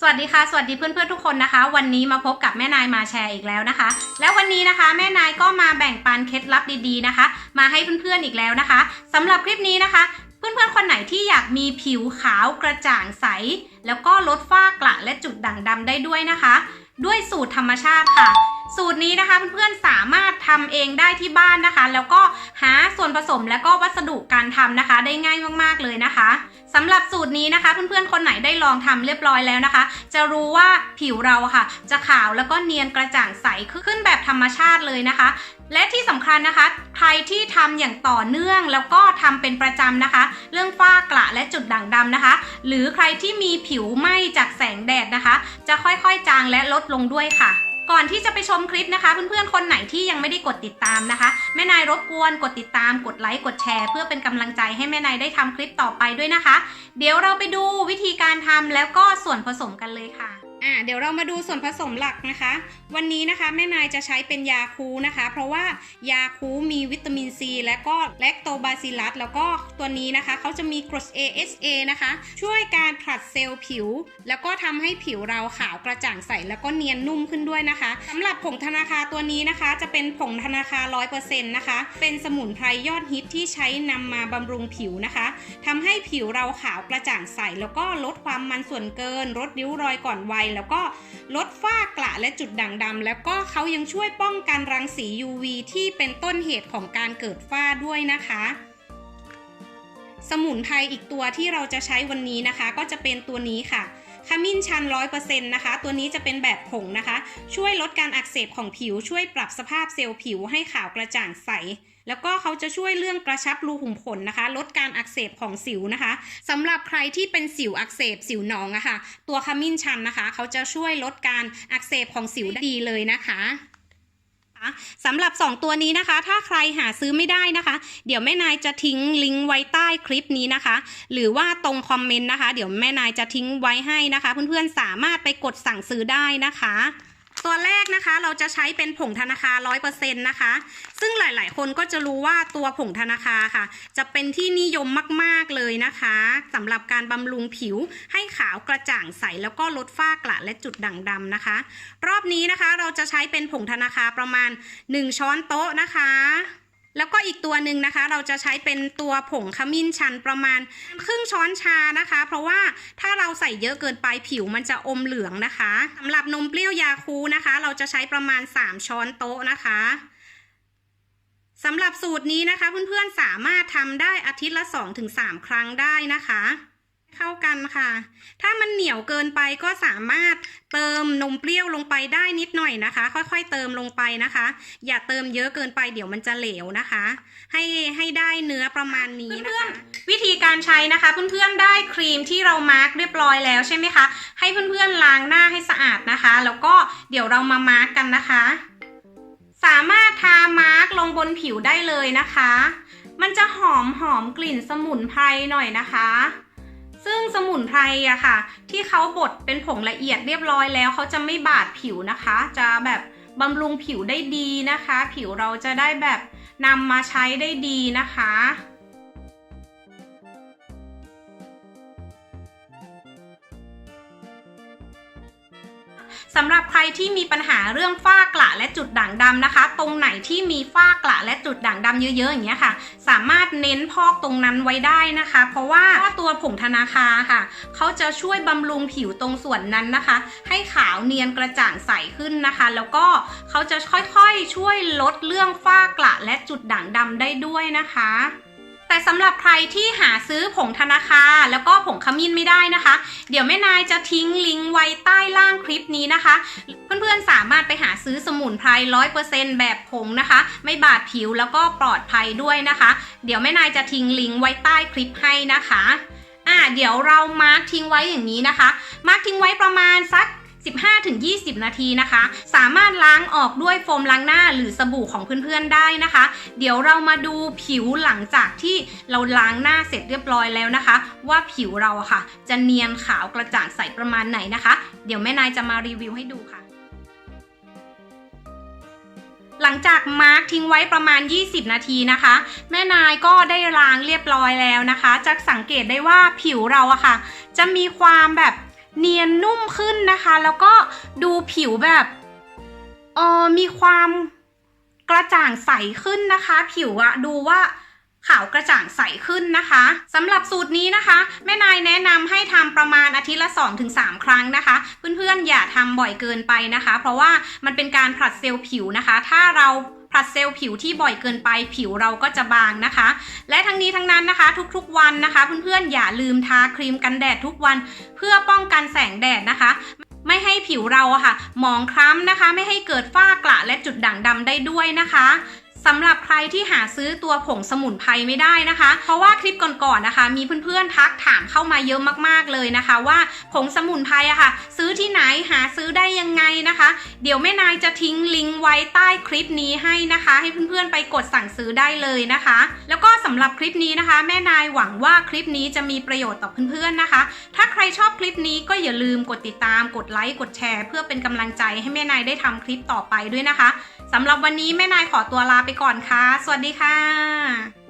สวัสดีค่ะ สวัสดีเพื่อนๆทุกคนนะคะ วันนี้มาพบกับแม่นายมาแชร์อีกแล้วนะคะ แล้ววันนี้นะคะ แม่นายก็มาแบ่งปันเคล็ดลับดีๆนะคะ มาให้เพื่อนๆอีกแล้วนะคะสำหรับคลิปนี้นะคะ เพื่อนๆคนไหนที่อยากมีผิวขาวกระจ่างใส แล้วก็ลดฝ้ากระและจุดด่างดำได้ด้วยนะคะ ด้วยสูตรธรรมชาติค่ะ สูตรนี้นะคะเพื่อนๆสามารถทำเองได้ที่บ้านนะคะ แล้วก็หาส่วนผสมแล้วก็วัสดุการทำนะคะ ได้ง่ายมากๆเลยนะคะสำหรับสูตรนี้นะคะ เพื่อนๆคนไหนได้ลองทำเรียบร้อยแล้วนะคะ จะรู้ว่าผิวเราค่ะ จะขาวแล้วก็เนียนกระจ่างใสขึ้นแบบธรรมชาติเลยนะคะ และที่สำคัญนะคะ ใครที่ทำอย่างต่อเนื่องแล้วก็ทำเป็นประจำนะคะ เรื่องฝ้ากระและจุดด่างดำนะคะ หรือใครที่มีผิวไหม้จากแสงแดดนะคะ จะค่อยๆจางและลดลงด้วยค่ะ ก่อนที่จะไปชมคลิปนะคะ เพื่อนๆ คนไหนที่ยังไม่ได้กดติดตามนะคะ แม่นายรบกวนกดติดตาม กดไลค์ กดแชร์ เพื่อเป็นกำลังใจให้แม่นายได้ทำคลิปต่อไปด้วยนะคะ เดี๋ยวเราไปดูวิธีการทำแล้วก็ส่วนผสมกันเลยค่ะ อ่าเดี๋ยวเรามาดูส่วนผสมหลักนะคะ วันนี้นะคะแม่นายจะใช้เป็นยาคูนะคะ เพราะว่ายาคูมีวิตามินซี และก็แลคโตบาซิลัสแล้วก็ตัวนี้นะคะเขาจะมีกรด AHA นะคะ ช่วยการผลัดเซลล์ผิว แล้วก็ทำให้ผิวเราขาวกระจ่างใสแล้วก็เนียนนุ่มขึ้นด้วยนะคะสำหรับผงธนาคารตัวนี้นะคะ จะเป็นผงธนาคาร100%นะคะ เป็นสมุนไพรยอดฮิตที่ใช้นำมาบำรุงผิวนะคะทำให้ผิวเราขาวกระจ่างใสแล้วก็ลดความมันส่วนเกินลดริ้วรอยก่อนวัยแล้วก็ลดฝ้ากระและจุดด่างดำแล้วก็เขายังช่วยป้องกันรังสี UV ที่เป็นต้นเหตุของการเกิดฝ้าด้วยนะคะ สมุนไพรอีกตัวที่เราจะใช้วันนี้นะคะ ก็จะเป็นตัวนี้ค่ะ ขมิ้นชัน100%นะคะ ตัวนี้จะเป็นแบบผงนะคะ ช่วยลดการอักเสบของผิว ช่วยปรับสภาพเซลล์ผิวให้ขาวกระจ่างใส แล้วก็เขาจะช่วยเรื่องกระชับรูขุมขนนะคะ ลดการอักเสบของสิวนะคะสำหรับใครที่เป็นสิวอักเสบสิวหนองอะค่ะ ตัวขมิ้นชันนะคะ เขาจะช่วยลดการอักเสบของสิวได้ดีเลยนะคะ สำหรับ 2 ตัวนี้นะคะ ถ้าใครหาซื้อไม่ได้นะคะ เดี๋ยวแม่นายจะทิ้งลิงก์ไว้ใต้คลิปนี้นะคะ หรือว่าตรงคอมเมนต์นะคะ เดี๋ยวแม่นายจะทิ้งไว้ให้นะคะ เพื่อนๆสามารถไปกดสั่งซื้อได้นะคะ ตัวแรกนะคะเราจะใช้เป็นผงธนาคาร้อยเปอร์เซ็นต์นะคะ ซึ่งหลายๆ คนก็จะรู้ว่าตัวผงธนาคาค่ะ จะเป็นที่นิยมมากๆเลยนะคะสำหรับการบำรุงผิวให้ขาวกระจ่างใส แล้วก็ลดฝ้ากระและจุดด่างดำนะคะ รอบนี้นะคะเราจะใช้เป็นผงธนาคาประมาณ 1 ช้อนโต๊ะนะคะ แล้วก็อีกตัวหนึ่งนะคะ เราจะใช้เป็นตัวผงขมิ้นชันประมาณครึ่งช้อนชานะคะ เพราะว่าถ้าเราใส่เยอะเกินไปผิวมันจะอมเหลืองนะคะสำหรับนมเปรี้ยวยาคูนะคะ เราจะใช้ประมาณ 3 ช้อนโต๊ะนะคะสำหรับสูตรนี้นะคะเพื่อนๆสามารถทำได้อาทิตย์ละ 2-3 ครั้งได้นะคะ เข้ากันค่ะ ถ้ามันเหนียวเกินไปก็สามารถเติมนมเปรี้ยวลงไปได้นิดหน่อยนะคะ ค่อยๆเติมลงไปนะคะ อย่าเติมเยอะเกินไปเดี๋ยวมันจะเหลวนะคะ ให้ให้ได้เนื้อประมาณนี้นะคะวิธีการใช้นะคะ เพื่อนๆได้ครีมที่เรามาร์กเรียบร้อยแล้วใช่ไหมคะให้เพื่อนๆล้างหน้าให้สะอาดนะคะ แล้วก็เดี๋ยวเรามามาร์กกันนะคะ สามารถทามาร์กลงบนผิวได้เลยนะคะ มันจะหอมหอมกลิ่นสมุนไพรหน่อยนะคะ ซึ่งสมุนไพรอะค่ะ ที่เขาบดเป็นผงละเอียดเรียบร้อยแล้วเขาจะไม่บาดผิวนะคะ จะแบบบำรุงผิวได้ดีนะคะ ผิวเราจะได้แบบนำมาใช้ได้ดีนะคะำหรับใครที่มีปัญหาเรื่องฝ้ากระและจุดด่างดำนะคะ ตรงไหนที่มีฝ้ากระและจุดด่างดำเยอะๆอย่างเงี้ยค่ะ สามารถเน้นพอกตรงนั้นไว้ได้นะคะ เพราะว่าตัวผงธนาคาค่ะเขาจะช่วยบำรุงผิวตรงส่วนนั้นนะคะ ให้ขาวเนียนกระจ่างใสขึ้นนะคะ แล้วก็เขาจะค่อยๆช่วยลดเรื่องฝ้ากระและจุดด่างดำได้ด้วยนะคะ แต่สำหรับใครที่หาซื้อผงธนาคารแล้วก็ผงขมิ้นไม่ได้นะคะ เดี๋ยวแม่นายจะทิ้งลิงก์ไว้ใต้ล่างคลิปนี้นะคะ เพื่อนๆสามารถไปหาซื้อสมุนไพร100%แบบผงนะคะ ไม่บาดผิวแล้วก็ปลอดภัยด้วยนะคะ เดี๋ยวแม่นายจะทิ้งลิงก์ไว้ใต้คลิปให้นะคะอ่าเดี๋ยวเรามาร์กทิ้งไว้อย่างนี้นะคะ มาร์กทิ้งไว้ประมาณสัก 15-20 นาทีนะคะ สามารถล้างออกด้วยโฟมล้างหน้าหรือสบู่ของเพื่อนๆได้นะคะ เดี๋ยวเรามาดูผิวหลังจากที่เราล้างหน้าเสร็จเรียบร้อยแล้วนะคะ ว่าผิวเราอะค่ะ จะเนียนขาวกระจ่างใสประมาณไหนนะคะ เดี๋ยวแม่นายจะมารีวิวให้ดูค่ะหลังจากมาร์กทิ้งไว้ประมาณ 20 นาทีนะคะ แม่นายก็ได้ล้างเรียบร้อยแล้วนะคะ จะสังเกตได้ว่าผิวเราอะค่ะ จะมีความแบบ เนียนนุ่มขึ้นนะคะ แล้วก็ดูผิวแบบเออมีความกระจ่างใสขึ้นนะคะ ผิวอะดูว่าขาวกระจ่างใสขึ้นนะคะสำหรับสูตรนี้นะคะ แม่นายแนะนำให้ทำประมาณอาทิตย์ละ 2-3 ครั้งนะคะ เพื่อนๆอย่าทำบ่อยเกินไปนะคะ เพราะว่ามันเป็นการผลัดเซลล์ผิวนะคะ ถ้าเรา ผลัดเซลล์ผิวที่บ่อยเกินไปผิวเราก็จะบางนะคะ และทั้งนี้ทั้งนั้นนะคะทุกๆวันนะคะ เพื่อนๆอย่าลืมทาครีมกันแดดทุกวันเพื่อป้องกันแสงแดดนะคะไม่ให้ผิวเราอะค่ะ หมองคล้ำนะคะ ไม่ให้เกิดฝ้ากระและจุดด่างดำได้ด้วยนะคะ สำหรับใครที่หาซื้อตัวผงสมุนไพรไม่ได้นะคะ เพราะว่าคลิปก่อนๆนะคะ มีเพื่อนๆทักถามเข้ามาเยอะมากๆเลยนะคะ ว่าผงสมุนไพรอะค่ะ ซื้อที่ไหนหาซื้อได้ยังไงนะคะ เดี๋ยวแม่นายจะทิ้งลิงก์ไว้ใต้คลิปนี้ให้นะคะ ให้เพื่อนๆไปกดสั่งซื้อได้เลยนะคะ แล้วก็สำหรับคลิปนี้นะคะ แม่นายหวังว่าคลิปนี้จะมีประโยชน์ต่อเพื่อนๆนะคะ ถ้าใครชอบคลิปนี้ก็อย่าลืมกดติดตามกดไลค์กดแชร์ เพื่อเป็นกำลังใจให้แม่นายได้ทำคลิปต่อไปด้วยนะคะสำหรับวันนี้แม่นายขอตัวลาไปก่อนค่ะ สวัสดีค่ะ